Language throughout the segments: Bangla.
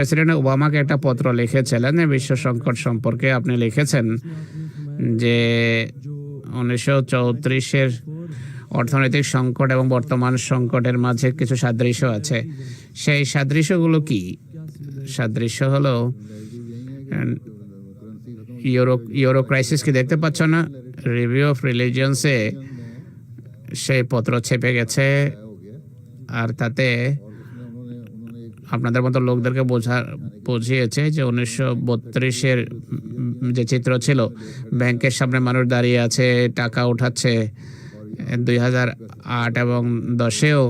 প্রেসিডেন্ট ওবামাকে একটা পত্র লিখেছিলেন বিশ্ব সংকট সম্পর্কে আপনি লিখেছেন যে উনিশশো চৌত্রিশের অর্থনৈতিক সংকট এবং বর্তমান সংকটের মাঝে কিছু সাদৃশ্য আছে। সেই সাদৃশ্যগুলো কি? সাদৃশ্য হলো, ইউরো ইউরো ক্রাইসিস কি দেখতে পাচ্ছ না? রিভিউ অফ রিলিজিয়ন্সে সেই পত্র ছেপে গেছে, আর তাতে আপনাদের মতো লোকদেরকে বোঝা, বুঝিয়েছে যে উনিশশো বত্রিশের যে চিত্র ছিল, ব্যাংকের সামনে মানুষ দাঁড়িয়ে আছে, টাকা উঠাচ্ছে, দুই হাজার আট এবং দশেও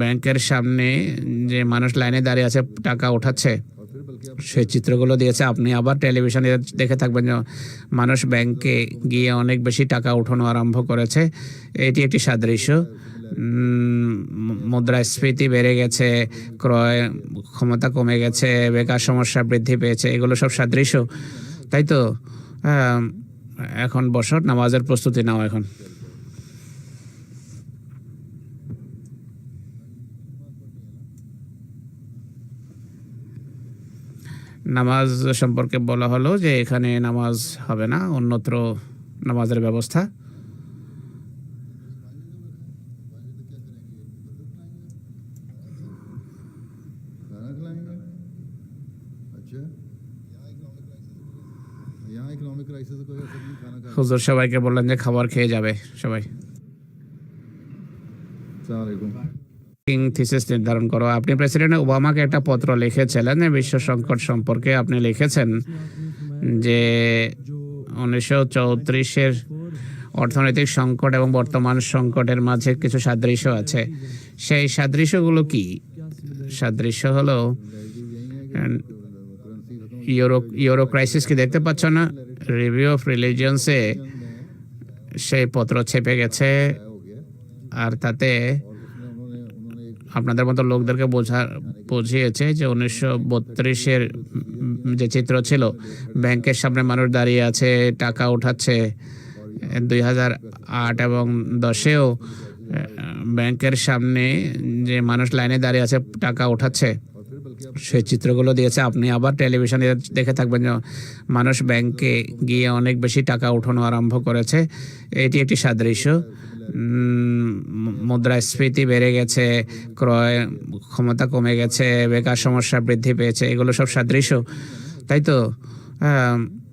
ব্যাংকের সামনে যে মানুষ লাইনে দাঁড়িয়ে আছে, টাকা উঠাচ্ছে। সেই চিত্রগুলো দিয়েছে। আপনি আবার টেলিভিশনে দেখে থাকবেন যে মানুষ ব্যাংকে গিয়ে অনেক বেশি টাকা উঠানো আরম্ভ করেছে। এটি একটি সাদৃশ্য। মুদ্রাস্ফীতি বেড়ে গেছে, ক্রয় ক্ষমতা কমে গেছে, বেকার সমস্যা বৃদ্ধি পেয়েছে, এগুলো সব সাদৃশ্য। তাই তো? এখন বছর নামাজের প্রস্তুতি নাও এখন। নামাজ সম্পর্কে বলা হলো যে এখানে নামাজ হবে না, অন্যত্র নামাজের ব্যবস্থা। হুজুর সবাইকে বললেন যে খাবার খেয়ে যাবে সবাই। আসসালামু আলাইকুম কিং থিসিস নির্ধারণ করো। আপনি প্রেসিডেন্ট ওবামাকে একটা পত্র লিখেছিলেন বিশ্ব সংকট সম্পর্কে আপনি লিখেছেন যে উনিশশো চৌত্রিশের অর্থনৈতিক সংকট এবং বর্তমান সংকটের মাঝে কিছু সাদৃশ্য আছে। সেই সাদৃশ্যগুলো কি? সাদৃশ্য হলো, ইউরো ইউরো ক্রাইসিস কি দেখতে পাচ্ছ না? রিভিউ অফ রিলিজিয়ন্সে সেই পত্র ছেপে গেছে, আর তাতে আপনাদের মতো লোকদেরকে বোঝা, বুঝিয়েছে যে উনিশশো বত্রিশের যে চিত্র ছিল, ব্যাংকের সামনে মানুষ দাঁড়িয়ে আছে, টাকা উঠাচ্ছে, দুই হাজার আট এবং দশেও ব্যাংকের সামনে যে মানুষ লাইনে দাঁড়িয়ে আছে, টাকা উঠাচ্ছে। সেই চিত্রগুলো দিয়েছে। আপনি আবার টেলিভিশনে দেখে থাকবেন যে মানুষ ব্যাংকে গিয়ে অনেক বেশি টাকা উঠানো আরম্ভ করেছে। এটি একটি সাদৃশ্য। মুদ্রাস্ফীতি বেড়ে গেছে, ক্রয় ক্ষমতা কমে গেছে, বেকার সমস্যা বৃদ্ধি পেয়েছে, এগুলো সব সাদৃশ্য, তাই তো?